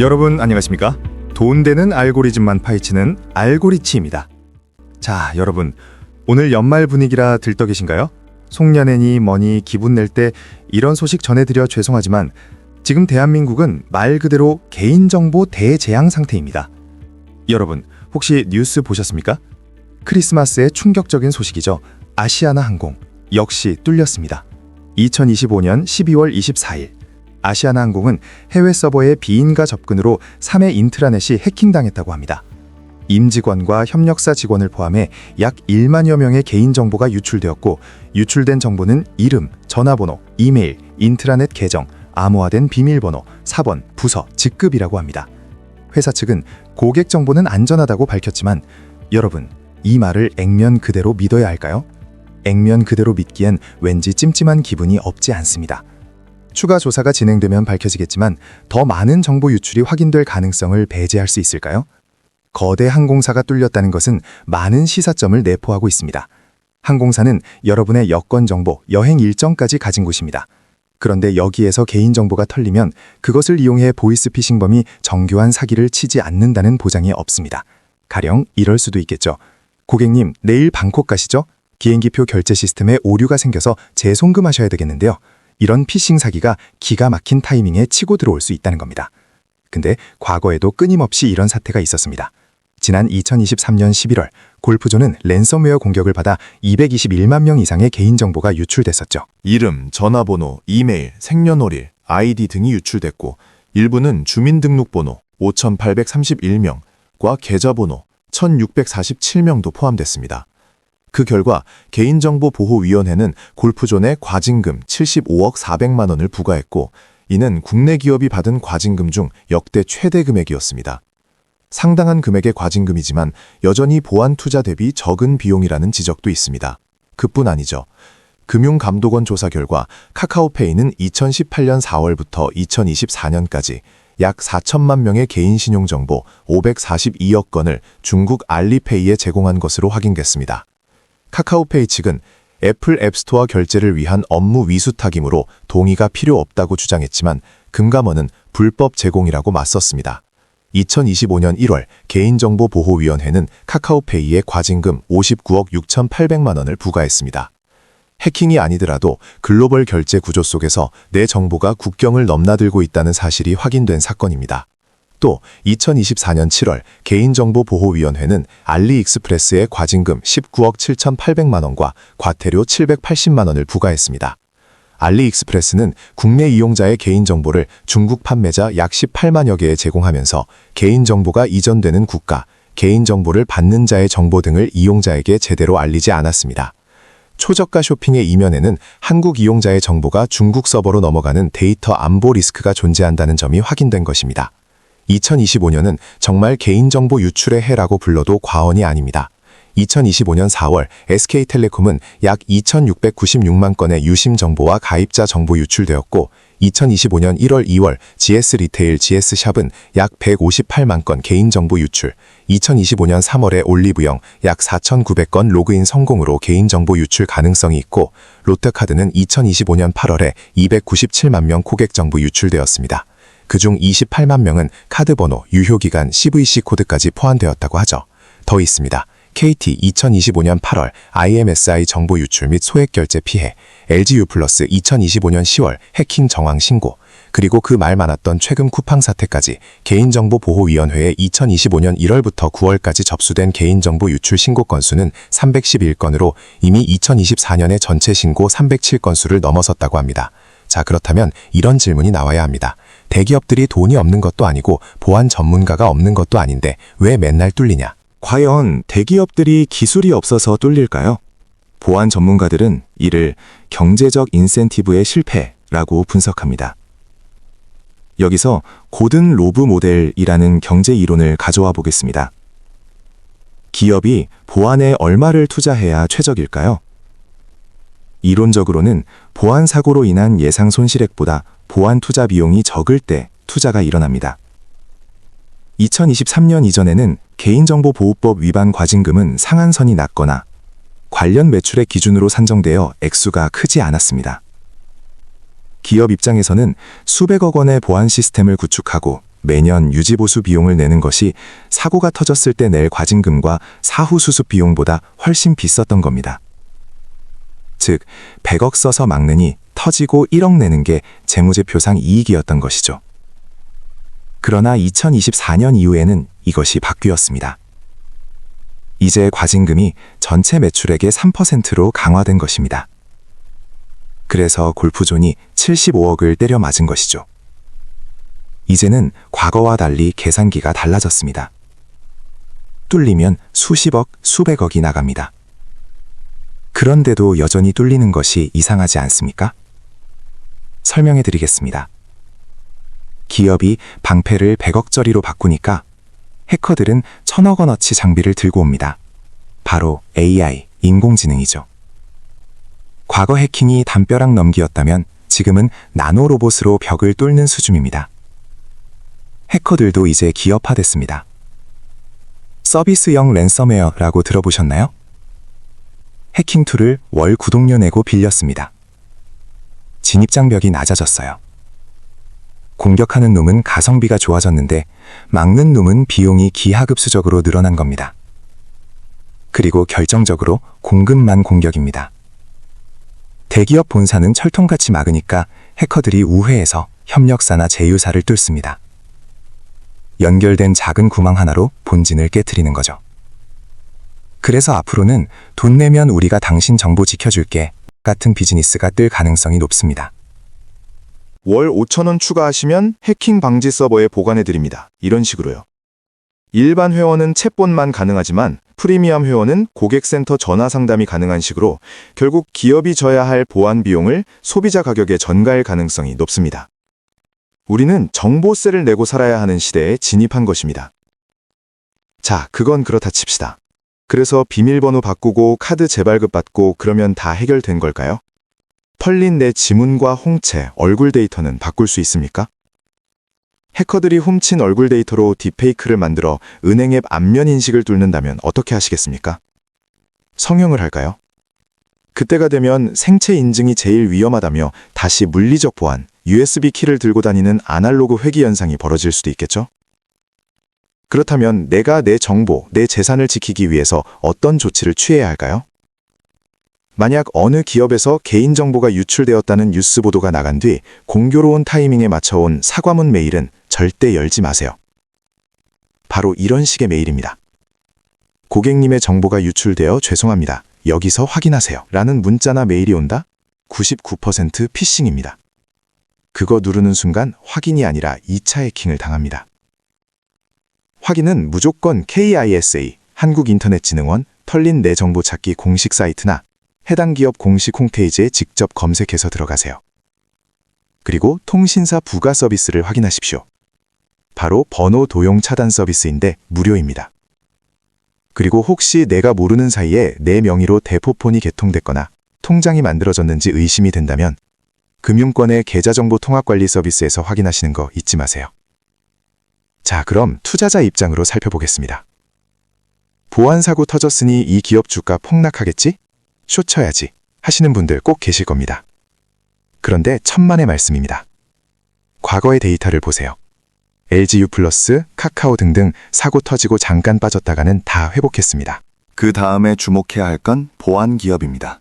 여러분 안녕하십니까? 돈 되는 알고리즘만 파헤치는 알고리치입니다. 자, 여러분 오늘 연말 분위기라 들떠 계신가요? 송년회니 뭐니 기분 낼 때 이런 소식 전해드려 죄송하지만 지금 대한민국은 말 그대로 개인정보 대재앙 상태입니다. 여러분 혹시 뉴스 보셨습니까? 크리스마스의 충격적인 소식이죠. 아시아나 항공 역시 뚫렸습니다. 2025년 12월 24일 아시아나 항공은 해외 서버의 비인가 접근으로 3회 인트라넷이 해킹당했다고 합니다. 임직원과 협력사 직원을 포함해 약 1만여 명의 개인정보가 유출되었고 유출된 정보는 이름, 전화번호, 이메일, 인트라넷 계정, 암호화된 비밀번호, 사번, 부서, 직급이라고 합니다. 회사 측은 고객 정보는 안전하다고 밝혔지만 여러분, 이 말을 액면 그대로 믿어야 할까요? 액면 그대로 믿기엔 왠지 찜찜한 기분이 없지 않습니다. 추가 조사가 진행되면 밝혀지겠지만 더 많은 정보 유출이 확인될 가능성을 배제할 수 있을까요? 거대 항공사가 뚫렸다는 것은 많은 시사점을 내포하고 있습니다. 항공사는 여러분의 여권 정보, 여행 일정까지 가진 곳입니다. 그런데 여기에서 개인정보가 털리면 그것을 이용해 보이스피싱범이 정교한 사기를 치지 않는다는 보장이 없습니다. 가령 이럴 수도 있겠죠. 고객님, 내일 방콕 가시죠? 비행기표 결제 시스템에 오류가 생겨서 재송금하셔야 되겠는데요. 이런 피싱 사기가 기가 막힌 타이밍에 치고 들어올 수 있다는 겁니다. 근데 과거에도 끊임없이 이런 사태가 있었습니다. 지난 2023년 11월 골프존은 랜섬웨어 공격을 받아 221만 명 이상의 개인정보가 유출됐었죠. 이름, 전화번호, 이메일, 생년월일, 아이디 등이 유출됐고 일부는 주민등록번호 5831명과 계좌번호 1647명도 포함됐습니다. 그 결과 개인정보보호위원회는 골프존에 과징금 75억 400만 원을 부과했고 이는 국내 기업이 받은 과징금 중 역대 최대 금액이었습니다. 상당한 금액의 과징금이지만 여전히 보안 투자 대비 적은 비용이라는 지적도 있습니다. 그뿐 아니죠. 금융감독원 조사 결과 카카오페이는 2018년 4월부터 2024년까지 약 4천만 명의 개인 신용정보 542억 건을 중국 알리페이에 제공한 것으로 확인됐습니다. 카카오페이 측은 애플 앱스토어 결제를 위한 업무 위수탁이므로 동의가 필요 없다고 주장했지만 금감원은 불법 제공이라고 맞섰습니다. 2025년 1월 개인정보보호위원회는 카카오페이에 과징금 59억 6,800만 원을 부과했습니다. 해킹이 아니더라도 글로벌 결제 구조 속에서 내 정보가 국경을 넘나들고 있다는 사실이 확인된 사건입니다. 또 2024년 7월 개인정보보호위원회는 알리익스프레스에 과징금 19억 7,800만 원과 과태료 780만 원을 부과했습니다. 알리익스프레스는 국내 이용자의 개인정보를 중국 판매자 약 18만여 개에 제공하면서 개인정보가 이전되는 국가, 개인정보를 받는 자의 정보 등을 이용자에게 제대로 알리지 않았습니다. 초저가 쇼핑의 이면에는 한국 이용자의 정보가 중국 서버로 넘어가는 데이터 안보 리스크가 존재한다는 점이 확인된 것입니다. 2025년은 정말 개인정보 유출의 해라고 불러도 과언이 아닙니다. 2025년 4월 SK텔레콤은 약 2,696만 건의 유심 정보와 가입자 정보 유출되었고 2025년 1월 2월 GS 리테일 GS샵은 약 158만 건 개인정보 유출, 2025년 3월에 올리브영 약 4,900건 로그인 성공으로 개인정보 유출 가능성이 있고 롯데카드는 2025년 8월에 297만 명 고객 정보 유출되었습니다. 그중 28만 명은 카드 번호, 유효기간, CVC 코드까지 포함되었다고 하죠. 더 있습니다. KT 2025년 8월 IMSI 정보 유출 및 소액 결제 피해, LGU 플러스 2025년 10월 해킹 정황 신고, 그리고 그 말 많았던 최근 쿠팡 사태까지 개인정보보호위원회에 2025년 1월부터 9월까지 접수된 개인정보 유출 신고 건수는 311건으로 이미 2024년의 전체 신고 307건수를 넘어섰다고 합니다. 자, 그렇다면 이런 질문이 나와야 합니다. 대기업들이 돈이 없는 것도 아니고 보안 전문가가 없는 것도 아닌데 왜 맨날 뚫리냐? 과연 대기업들이 기술이 없어서 뚫릴까요? 보안 전문가들은 이를 경제적 인센티브의 실패라고 분석합니다. 여기서 고든 로브 모델이라는 경제 이론을 가져와 보겠습니다. 기업이 보안에 얼마를 투자해야 최적일까요? 이론적으로는 보안 사고로 인한 예상 손실액보다 보안 투자 비용이 적을 때 투자가 일어납니다. 2023년 이전에는 개인정보보호법 위반 과징금은 상한선이 낮거나 관련 매출의 기준으로 산정되어 액수가 크지 않았습니다. 기업 입장에서는 수백억 원의 보안 시스템을 구축하고 매년 유지보수 비용을 내는 것이 사고가 터졌을 때 낼 과징금과 사후 수습 비용보다 훨씬 비쌌던 겁니다. 즉, 100억 써서 막느니 터지고 1억 내는 게 재무제표상 이익이었던 것이죠. 그러나 2024년 이후에는 이것이 바뀌었습니다. 이제 과징금이 전체 매출액의 3%로 강화된 것입니다. 그래서 골프존이 75억을 때려 맞은 것이죠. 이제는 과거와 달리 계산기가 달라졌습니다. 뚫리면 수십억, 수백억이 나갑니다. 그런데도 여전히 뚫리는 것이 이상하지 않습니까? 설명해 드리겠습니다. 기업이 방패를 100억짜리로 바꾸니까 해커들은 천억 원어치 장비를 들고 옵니다. 바로 AI, 인공지능이죠. 과거 해킹이 담벼락 넘기였다면 지금은 나노 로봇으로 벽을 뚫는 수준입니다. 해커들도 이제 기업화됐습니다. 서비스형 랜섬웨어라고 들어보셨나요? 해킹 툴을 월 구독료 내고 빌렸습니다. 진입장벽이 낮아졌어요. 공격하는 놈은 가성비가 좋아졌는데 막는 놈은 비용이 기하급수적으로 늘어난 겁니다. 그리고 결정적으로 공급만 공격입니다. 대기업 본사는 철통같이 막으니까 해커들이 우회해서 협력사나 제휴사를 뚫습니다. 연결된 작은 구멍 하나로 본진을 깨뜨리는 거죠. 그래서 앞으로는 돈 내면 우리가 당신 정보 지켜줄게 같은 비즈니스가 뜰 가능성이 높습니다. 월 5천원 추가하시면 해킹 방지 서버에 보관해 드립니다. 이런 식으로요. 일반 회원은 챗봇만 가능하지만 프리미엄 회원은 고객센터 전화 상담이 가능한 식으로 결국 기업이 져야 할 보안 비용을 소비자 가격에 전가할 가능성이 높습니다. 우리는 정보세를 내고 살아야 하는 시대에 진입한 것입니다. 자, 그건 그렇다 칩시다. 그래서 비밀번호 바꾸고 카드 재발급 받고 그러면 다 해결된 걸까요? 털린 내 지문과 홍채, 얼굴 데이터는 바꿀 수 있습니까? 해커들이 훔친 얼굴 데이터로 딥페이크를 만들어 은행 앱 안면 인식을 뚫는다면 어떻게 하시겠습니까? 성형을 할까요? 그때가 되면 생체 인증이 제일 위험하다며 다시 물리적 보안, USB 키를 들고 다니는 아날로그 회귀 현상이 벌어질 수도 있겠죠? 그렇다면 내가 내 정보, 내 재산을 지키기 위해서 어떤 조치를 취해야 할까요? 만약 어느 기업에서 개인정보가 유출되었다는 뉴스 보도가 나간 뒤 공교로운 타이밍에 맞춰온 사과문 메일은 절대 열지 마세요. 바로 이런 식의 메일입니다. 고객님의 정보가 유출되어 죄송합니다. 여기서 확인하세요. 라는 문자나 메일이 온다? 99% 피싱입니다. 그거 누르는 순간 확인이 아니라 2차 해킹을 당합니다. 확인은 무조건 KISA, 한국인터넷진흥원, 털린 내 정보 찾기 공식 사이트나 해당 기업 공식 홈페이지에 직접 검색해서 들어가세요. 그리고 통신사 부가 서비스를 확인하십시오. 바로 번호 도용 차단 서비스인데 무료입니다. 그리고 혹시 내가 모르는 사이에 내 명의로 대포폰이 개통됐거나 통장이 만들어졌는지 의심이 된다면 금융권의 계좌정보 통합관리 서비스에서 확인하시는 거 잊지 마세요. 자, 그럼 투자자 입장으로 살펴보겠습니다. 보안사고 터졌으니 이 기업 주가 폭락하겠지? 쇼 쳐야지 하시는 분들 꼭 계실 겁니다. 그런데 천만의 말씀입니다. 과거의 데이터를 보세요. LGU 플러스, 카카오 등등 사고 터지고 잠깐 빠졌다가는 다 회복했습니다. 그 다음에 주목해야 할 건 보안 기업입니다.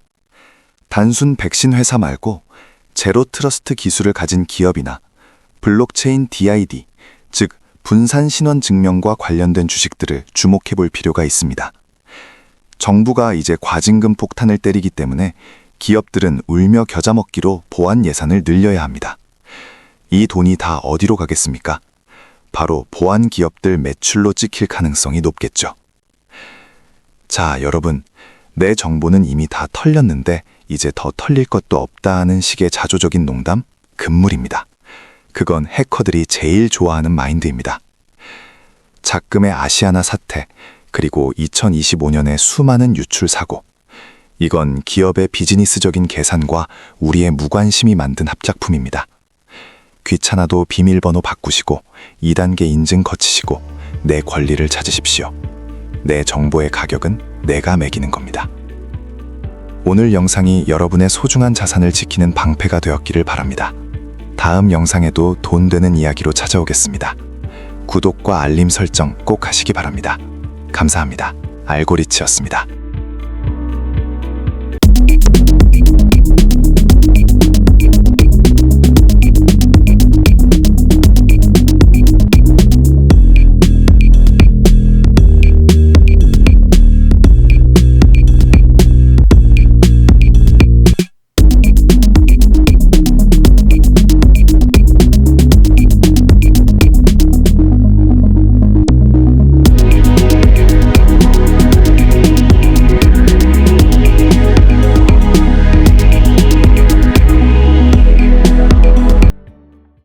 단순 백신 회사 말고 제로 트러스트 기술을 가진 기업이나 블록체인 DID, 즉 분산 신원 증명과 관련된 주식들을 주목해 볼 필요가 있습니다. 정부가 이제 과징금 폭탄을 때리기 때문에 기업들은 울며 겨자 먹기로 보안 예산을 늘려야 합니다. 이 돈이 다 어디로 가겠습니까? 바로 보안 기업들 매출로 찍힐 가능성이 높겠죠. 자, 여러분. 내 정보는 이미 다 털렸는데 이제 더 털릴 것도 없다는 식의 자조적인 농담? 금물입니다. 그건 해커들이 제일 좋아하는 마인드입니다. 작금의 아시아나 사태, 그리고 2025년의 수많은 유출 사고. 이건 기업의 비즈니스적인 계산과 우리의 무관심이 만든 합작품입니다. 귀찮아도 비밀번호 바꾸시고 2단계 인증 거치시고 내 권리를 찾으십시오. 내 정보의 가격은 내가 매기는 겁니다. 오늘 영상이 여러분의 소중한 자산을 지키는 방패가 되었기를 바랍니다. 다음 영상에도 돈 되는 이야기로 찾아오겠습니다. 구독과 알림 설정 꼭 하시기 바랍니다. 감사합니다. 알고리치였습니다.